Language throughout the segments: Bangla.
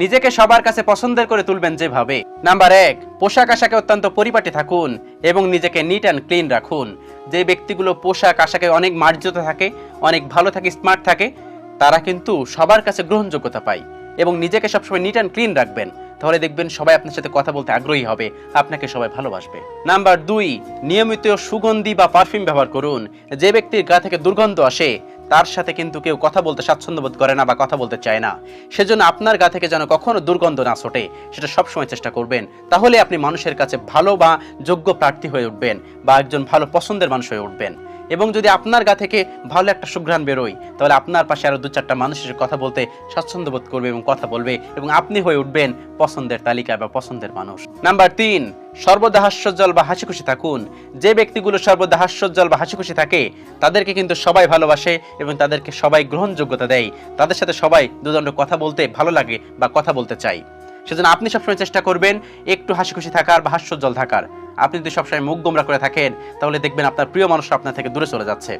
নিজেকে সবার কাছে পছন্দের করে তুলবেন যেভাবে। নাম্বার এক, পোশাক আশাকে অত্যন্ত পরিপাটি থাকুন এবং নিজেকে নিট অ্যান্ড ক্লিন রাখুন। যে ব্যক্তিগুলো পোশাক আশাকে অনেক মার্জিত থাকে, অনেক ভালো থাকে স্মার্ট থাকে, তারা কিন্তু সবার কাছে গ্রহণযোগ্যতা পায় এবং নিজেকে সবসময় নিট অ্যান্ড ক্লিন রাখবেন। তাহলে দেখবেন সবাই আপনার সাথে কথা বলতে আগ্রহী হবে, আপনাকে সবাই ভালোবাসবে। নাম্বার দুই, নিয়মিত সুগন্ধি বা পারফিউম ব্যবহার করুন। যে ব্যক্তির গা থেকে দুর্গন্ধ আসে তার সাথে কিন্তু কেউ কথা বলতে স্বাচ্ছন্দ্য বোধ করে না বা কথা বলতে চায় না। সেজন্য আপনার গা থেকে যেন কখনো দুর্গন্ধ না ছোটে, সেটা সবসময় চেষ্টা করবেন। তাহলে আপনি মানুষের কাছে ভালো বা যোগ্য প্রার্থী হয়ে উঠবেন বা একজন ভালো পছন্দের মানুষ হয়ে উঠবেন। এবং যদি আপনার গা থেকে ভালো একটা সুঘ্রাণ বেরোয়, তাহলে আপনার পাশে আরও দু চারটা মানুষের কথা বলতে স্বাচ্ছন্দ্য বোধ করবে এবং কথা বলবে এবং আপনি হয়ে উঠবেন পছন্দের তালিকায় বা পছন্দের মানুষ। নাম্বার তিন সর্বদা হাস্যোজ্জ্বল বা হাসি খুশি থাকুন। যে ব্যক্তিগুলো সর্বদা হাস্যোজ্জ্বল বা হাসি খুশি থাকে, তাদেরকে কিন্তু সবাই ভালোবাসে এবং তাদেরকে সবাই গ্রহণযোগ্যতা দেয়। তাদের সাথে সবাই দুদণ্ড কথা বলতে ভালো লাগে বা কথা বলতে চাই সেজন্য আপনি সবসময় চেষ্টা করবেন একটু হাসি খুশি থাকার বা হাস্যজ্জ্বল থাকার। আপনি যদি সবসময় মুখ গোমরা করে থাকেন, তাহলে দেখবেন আপনার প্রিয় মানুষরা আপনার থেকে দূরে চলে যাচ্ছে।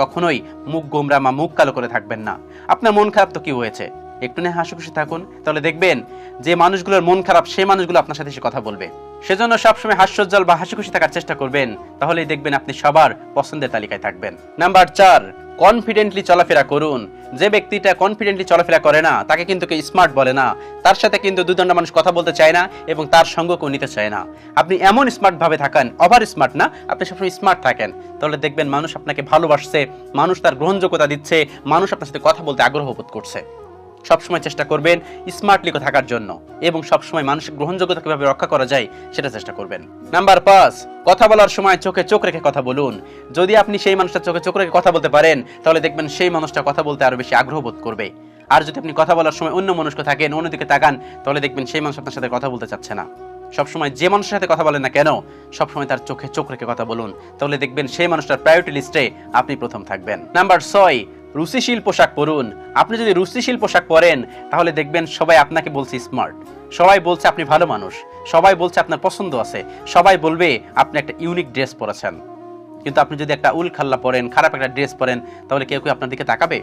কখনোই মুখ গোমরা বা মুখ কালো করে থাকবেন না। আপনার মন খারাপ তো কি হয়েছে? একটু না হাসি খুশি থাকুন, তাহলে দেখবেন যে মানুষগুলোর মন খারাপ, সেই মানুষগুলো আপনার সাথে এসে কথা বলবে। সেজন্য সবসময় হাস্যোজ্জ্বল বা হাসি খুশি থাকার চেষ্টা করবেন। তাহলেই দেখবেন আপনি সবার পছন্দের তালিকায় থাকবেন। নাম্বার চার কনফিডেন্টলি চলাফেরা করুন। যে ব্যক্তিটা কনফিডেন্টলি চলাফেরা করে না, তাকে কিন্তু কেউ স্মার্ট বলে না। তার সাথে কিন্তু দুদণ্ড মানুষ কথা বলতে চায় না এবং তার সঙ্গ কেউ নিতে চায় না। আপনি এমন স্মার্ট ভাবে থাকেন ওভার স্মার্ট না, আপনি সবসময় স্মার্ট থাকেন। তাহলে দেখবেন মানুষ আপনাকে ভালোবাসছে, মানুষ তার গ্রহণযোগ্যতা দিচ্ছে, মানুষ আপনার সাথে কথা বলতে আগ্রহ বোধ করছে। সবসময় চেষ্টা করবেন স্মার্টলি থাকার জন্য এবং সবসময় মানুষের গ্রহণযোগ্যতা কীভাবে রক্ষা করা যায় সেটা চেষ্টা করবেন। নাম্বার পাঁচ, কথা বলার সময় চোখে চোখ রেখে কথা বলুন। যদি আপনি সেই মানুষটার চোখে চোখ রেখে কথা বলতে পারেন, তাহলে দেখবেন সেই মানুষটা কথা বলতে আরও বেশি আগ্রহ বোধ করবে। আর যদি আপনি কথা বলার সময় অন্য মনস্ক থাকেন অন্যদিকে তাকান, তাহলে দেখবেন সেই মানুষ আপনার সাথে কথা বলতে চাচ্ছে না। সবসময় যে মানুষের সাথে কথা বলেন না কেন, সবসময় তার চোখে চোখ রেখে কথা বলুন, তাহলে দেখবেন সেই মানুষটার প্রায়োরিটি লিস্টে আপনি প্রথম থাকবেন। নাম্বার ছয় রুচিশীল পোশাক পরুন। আপনি যদি রুচিশীল পোশাক পরেন, তাহলে দেখবেন সবাই আপনাকে বলছে স্মার্ট সবাই বলছে আপনি ভালো মানুষ। সবাই বলছে আপনার পছন্দ আছে। সবাই বলবে আপনি একটা ইউনিক ড্রেস পরেছেন। কিন্তু আপনি যদি একটা উল খাল্লা পরেন, খারাপ একটা ড্রেস পরেন, তাহলে কেউ কেউ আপনার দিকে তাকাবে?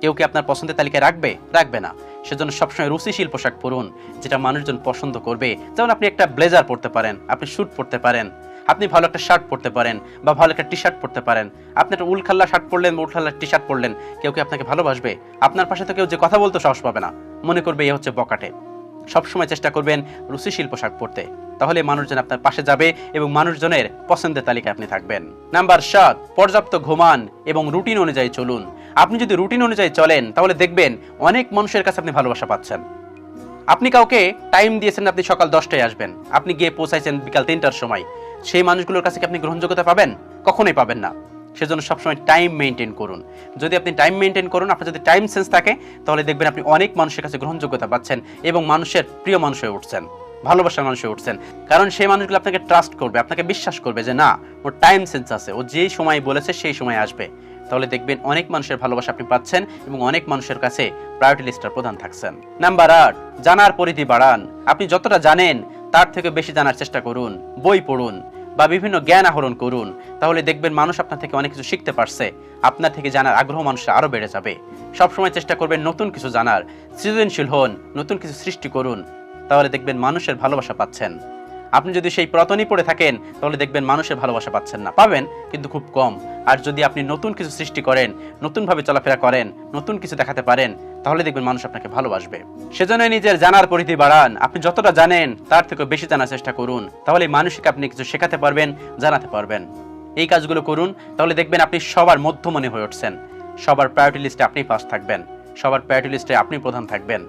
কেউ কি আপনার পছন্দের তালিকায় রাখবে? রাখবে না। সেজন্য সবসময় রুচিশীল পোশাক পরুন, যেটা মানুষজন পছন্দ করবে। যেমন আপনি একটা ব্লেজার পরতে পারেন, আপনি স্যুট পরতে পারেন। আপনি ভালো একটা শার্ট পরতে পারেন বা ভালো একটা টি শার্ট পরতে পারেন। আপনি একটা উলখাল্লা শার্ট পরলেন বা উলখাল্লা টি শার্ট পরলেন, কেউ কি আপনাকে ভালোবাসবে? আপনার পাশে তো কেউ যে কথা বলতে সাহস পাবে না। মনে করবে এ হচ্ছে বকাটে। সবসময় চেষ্টা করবেন রুচিশীল পোশাক পরতে। তাহলে মানুষজন আপনার পাশে যাবে এবং মানুষজনের পছন্দের তালিকায় আপনি থাকবেন। নাম্বার সাত, পর্যাপ্ত ঘুমান এবং রুটিন অনুযায়ী চলুন। আপনি যদি রুটিন অনুযায়ী চলেন, তাহলে দেখবেন অনেক মানুষের কাছে আপনি ভালোবাসা পাচ্ছেন। আপনি কাউকে টাইম দিয়েছেন আপনি সকাল দশটায় আসবেন। আপনি গিয়ে পৌঁছাইছেন বিকাল তিনটার সময়। সেই মানুষগুলোর কাছে কি আপনি গ্রহণযোগ্যতা পাবেন? কখনোই পাবেন না। সেজন্য সবসময় টাইম মেনটেন করুন। যদি আপনি টাইম মেনটেন করুন, আপনার যদি টাইম সেন্স থাকে, তাহলে দেখবেন আপনি অনেক মানুষের কাছে গ্রহণযোগ্যতা পাচ্ছেন এবং মানুষের প্রিয় মানুষ হয়ে উঠছেন, ভালোবাসার মানুষ হয়ে উঠছেন। কারণ সেই মানুষগুলো আপনাকে ট্রাস্ট করবে, আপনাকে বিশ্বাস করবে যে না, ওর টাইম সেন্স আছে, ও যেই সময় বলেছে সেই সময় আসবে। তাহলে দেখবেন অনেক মানুষের ভালোবাসা আপনি পাচ্ছেন এবং অনেক মানুষের কাছে প্রায়োরিটি লিস্টার প্রধান থাকছেন। নাম্বার আট, জানার পরিধি বাড়ান। আপনি যতটা জানেন, তার থেকে বেশি জানার চেষ্টা করুন, বই পড়ুন। বা বিভিন্ন জ্ঞান আহরণ করুন, তাহলে দেখবেন মানুষ আপনার থেকে অনেক কিছু শিখতে পারছে। আপনার থেকে জানার আগ্রহ মানুষের আরও বেড়ে যাবে। সবসময় চেষ্টা করবেন নতুন কিছু জানার, সৃজনশীল হন, নতুন কিছু সৃষ্টি করুন, তাহলে দেখবেন মানুষের ভালোবাসা পাচ্ছেন। আপনি যদি সেই পুরাতনই পড়ে থাকেন, তাহলে দেখবেন মানুষের ভালোবাসা পাচ্ছেন না। পাবেন, কিন্তু খুব কম। আর যদি আপনি নতুন কিছু সৃষ্টি করেন, নতুনভাবে চলাফেরা করেন, নতুন কিছু দেখাতে পারেন তাহলে দেখবেন মানুষ আপনাকে ভালোবাসবে। সেজন্য নিজের জানার পরিধি বাড়ান। আপনি যতটা জানেন, তার থেকে বেশি জানার চেষ্টা করুন। তাহলে মানুষকে আপনি কিছু শেখাতে পারবেন, জানাতে পারবেন। এই কাজগুলো করুন, তাহলে দেখবেন আপনি সবার মধ্যমণি হয়ে উঠছেন। সবার প্রায়োরিটি লিস্টে আপনি পাস থাকবেন। সবার প্রায়োরিটি লিস্টে আপনি প্রধান থাকবেন।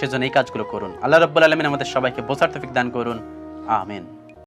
সেজন্য এই কাজগুলো করুন। আল্লাহ রব্বুল আলমিন আমাদের সবাইকে বোঝার তফিক দান করুন। আমিন।